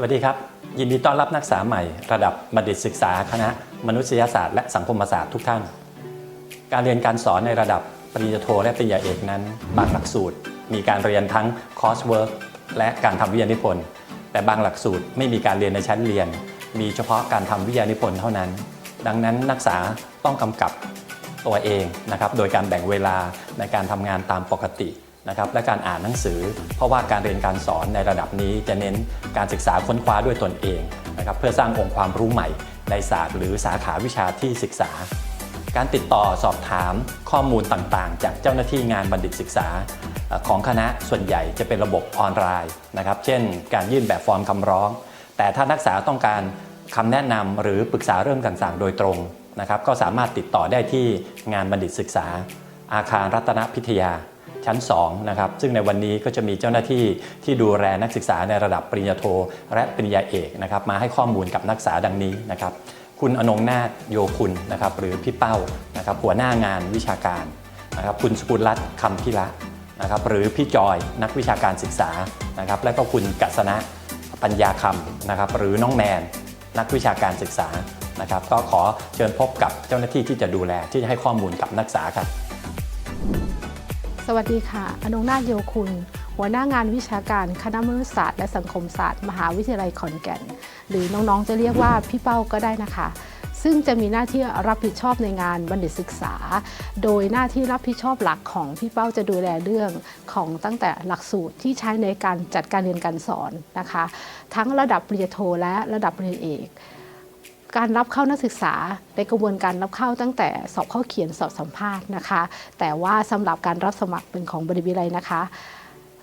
สวัสดีครับ ยินดีต้อนรับนักศึกษาใหม่ ระดับบัณฑิตศึกษาคณะ มนุษยศาสตร์และสังคมศาสตร์ทุกท่าน การเรียนการสอนในระดับปริญญาโทและปริญญาเอกนั้น บางหลักสูตร มีการเรียนทั้งคอร์สเวิร์กและการทำวิทยานิพนธ์แต่บางหลักสูตรไม่มีการเรียนในชั้นเรียน มีเฉพาะการทำวิทยานิพนธ์เท่านั้น ดังนั้นนักศึกษาต้องกำกับตัวเองนะครับโดยการแบ่งเวลาในการทำงานตามปกติ นะครับและการอ่านหนังสือ เพราะว่าการเรียนการสอนในระดับนี้จะเน้นการศึกษาค้นคว้าด้วยตนเองนะครับเพื่อสร้างองค์ความรู้ใหม่ ในศาสตร์หรือสาขาวิชาที่ศึกษา การติดต่อสอบถามข้อมูลต่างๆ จากเจ้าหน้าที่งานบัณฑิตศึกษาของคณะส่วนใหญ่จะเป็นระบบออนไลน์นะครับเช่น การยื่นแบบฟอร์มคำร้อง แต่ถ้านักศึกษาต้องการคำแนะนำหรือปรึกษาเรื่องต่างๆ โดยตรงนะครับก็สามารถติดต่อได้ที่งานบัณฑิตศึกษา อาคารรัตนพิทยา ชั้น2นะครับซึ่งในวันนี้ก็จะมีเจ้าหน้าที่ที่ดูแลนักศึกษาในระดับปริญญาโท และปริญญาเอกนะครับมาให้ข้อมูลกับนักศึกษาดังนี้นะครับคุณอนงนาถโยคุณนะครับหรือพี่เป้านะครับหัวหน้างานวิชาการนะครับคุณสกุลรัตน์คำพิระนะครับหรือพี่จอยนักวิชาการศึกษานะครับและก็คุณกัศนะปัญญาคำนะครับหรือน้องแมนนักวิชาการศึกษานะครับก็ขอเชิญพบกับเจ้าหน้าที่ที่จะดูแลที่จะให้ข้อมูลกับนักศึกษาครับ สวัสดีค่ะ อนงนาถโยคุณ หัวหน้างานวิชาการคณะมนุษยศาสตร์และสังคมศาสตร์ มหาวิทยาลัยขอนแก่น หรือน้องๆจะเรียกว่าพี่เป้าก็ได้นะคะ ซึ่งจะมีหน้าที่รับผิดชอบในงานบัณฑิตศึกษา โดยหน้าที่รับผิดชอบหลักของพี่เป้าจะดูแลเรื่องของตั้งแต่หลักสูตรที่ใช้ในการจัดการเรียนการสอนนะคะ ทั้งระดับปริญญาโทและระดับปริญญาเอก การรับเข้านักศึกษาในกระบวนการรับเข้าตั้งแต่สอบเข้าเขียนสอบสัมภาษณ์นะคะ แต่ว่าสำหรับการรับสมัครเป็นของบริวิไลนะคะ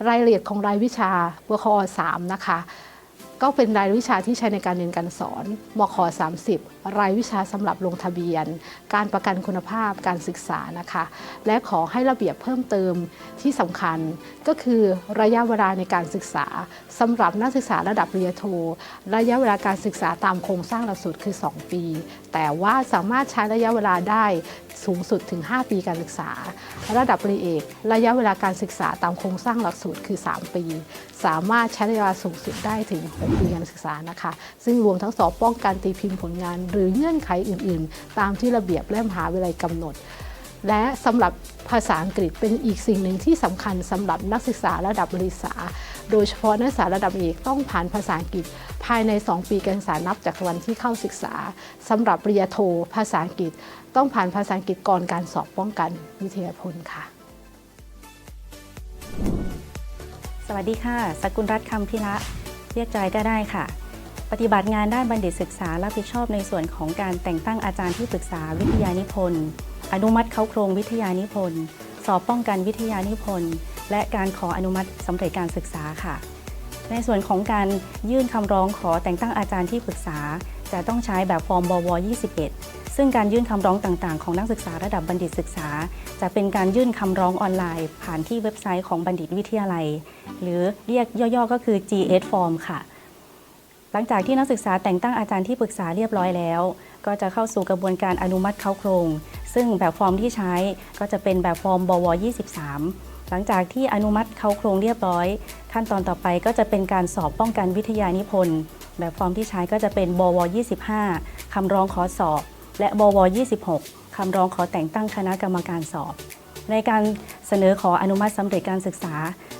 รายละเอียดของรายวิชาบคอ3นะคะ ก็เป็นรายวิชาที่ใช้ในการเรียนการสอนมค30 รายวิชาสำหรับลงทะเบียน การประกันคุณภาพการศึกษานะคะ และขอให้ระเบียบเพิ่มเติมที่สำคัญ ก็คือระยะเวลาในการศึกษาสำหรับนักศึกษาระดับปริญญาโท ระยะเวลาการศึกษาตามโครงสร้างหลักสูตรคือ 2 ปี แต่ว่าสามารถใช้ระยะเวลาได้สูงสุดถึง 5 ปีการศึกษา ระดับปริญญาเอก ระยะเวลาการศึกษาตามโครงสร้างหลักสูตรคือ 3 ปี สามารถใช้เวลาสูงสุดได้ถึง 6 ปีการศึกษานะคะ ซึ่งรวมทั้งสอบป้องกันตีพิมพ์ผลงาน หรือเงื่อนไขอื่น ๆ ตามที่ระเบียบและมหาวิทยาลัยกำหนด และสำหรับภาษาอังกฤษเป็นอีกสิ่งหนึ่งที่สำคัญสำหรับนักศึกษาระดับบริษาโดยเฉพาะนักศึกษาระดับเอกต้องผ่านภาษาอังกฤษ ภายใน 2 ปีการศึกษานับจากวันที่เข้าศึกษาสำหรับปริญญาโท ภาษาอังกฤษ ต้องผ่านภาษาอังกฤษก่อนการสอบป้องกันวิทยาพลค่ะ สวัสดีค่ะ สกุลรัตน์คำพิระเรียกจอยก็ได้ค่ะ ปฏิบัติงานด้านบัณฑิตศึกษารับผิดชอบในส่วนของการแต่งตั้งอาจารย์ที่ปรึกษาวิทยานิพนธ์ อนุมัติเข้าโครงวิทยานิพนธ์ สอบป้องกันวิทยานิพนธ์ และการขออนุมัติสำเร็จการศึกษาค่ะ ในส่วนของการยื่นคำร้องขอแต่งตั้งอาจารย์ที่ปรึกษา จะต้องใช้แบบฟอร์มบว 21 ซึ่งการยื่นคำร้องต่างๆ ของนักศึกษาระดับบัณฑิตศึกษา จะเป็นการยื่นคำร้องออนไลน์ ผ่านที่เว็บไซต์ของบัณฑิตวิทยาลัย หรือเรียกย่อๆก็คือ GS Form ค่ะ หลังจากที่นักศึกษาแต่งตั้งอาจารย์ที่ปรึกษาเรียบร้อยแล้ว ก็จะเข้าสู่กระบวนการอนุมัติเข้าโครง ซึ่งแบบฟอร์มที่ใช้ก็จะเป็นแบบฟอร์มบว 23 หลังจากที่อนุมัติเขาโครงเรียบร้อย ขั้นตอนต่อไปก็จะเป็นการสอบป้องกันวิทยานิพนธ์แบบฟอร์มที่ใช้ก็จะเป็นบว 25 คำร้องขอสอบ และบว 26 คำร้องขอแต่งตั้งคณะกรรมการสอบ ในการเสนอขออนุมัติสำเร็จการศึกษา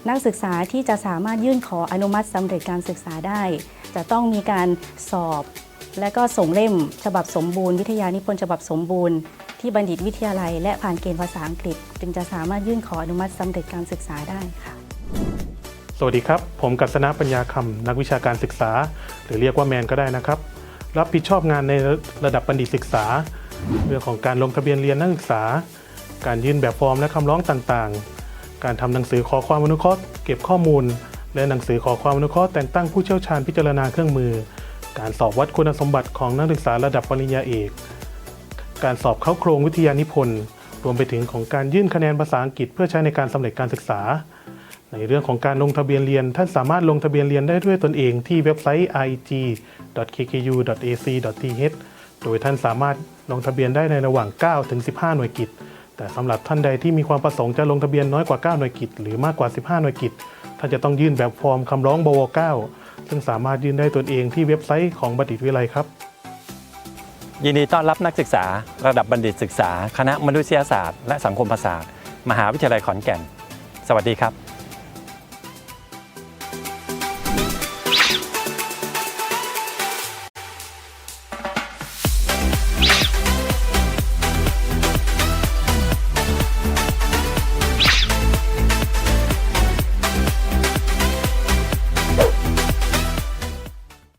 นักศึกษาที่จะสามารถยื่นขออนุมัติสำเร็จการศึกษาได้ จะต้องมีการสอบ และก็ส่งเล่ม ฉบับสมบูรณ์ วิทยานิพนธ์ฉบับสมบูรณ์ ที่บัณฑิตวิทยาลัย และผ่านเกณฑ์ภาษาอังกฤษ จึงจะสามารถยื่นขออนุมัติสำเร็จการศึกษาได้ค่ะ สวัสดีครับ ผมกัศนะปัญญาคำนักวิชาการศึกษา หรือเรียกว่าแมนก็ได้นะครับ รับผิดชอบงานในระดับบัณฑิตศึกษา เรื่องของการลงทะเบียนเรียนนักศึกษา การยื่นแบบฟอร์มและคำร้องต่างๆ การทำหนังสือขอความอนุเคราะห์เก็บข้อมูล และหนังสือขอความอนุเคราะห์แต่งตั้งผู้เชี่ยวชาญพิจารณาเครื่องมือ การสอบวัดคุณสมบัติของนักศึกษาระดับปริญญาเอก การสอบเข้าโครงวิทยานิพนธ์ รวมไปถึงของการยื่นคะแนนภาษาอังกฤษ เพื่อใช้ในการสำเร็จการศึกษา ในเรื่องของการลงทะเบียนเรียน ท่านสามารถลงทะเบียนเรียนได้ด้วยตนเองที่เว็บไซต์ ig.kku.ac.th โดยท่านสามารถลงทะเบียนได้ในระหว่าง 9-15 หน่วยกิจ แต่สำหรับท่านใดที่มีความประสงค์จะลงทะเบียนน้อยกว่า 9 หน่วยกิจ หรือมากกว่า 15 หน่วยกิจ ท่านจะต้องยื่นแบบฟอร์มคำร้องบว 9 ซึ่งสามารถยื่นได้ตนเองที่เว็บไซต์ของบัณฑิตวิไลครับ ยินดีต้อนรับนักศึกษา ระดับบัณฑิตศึกษา คณะมนุษยศาสตร์และสังคมศาสตร์ มหาวิทยาลัยขอนแก่น สวัสดีครับ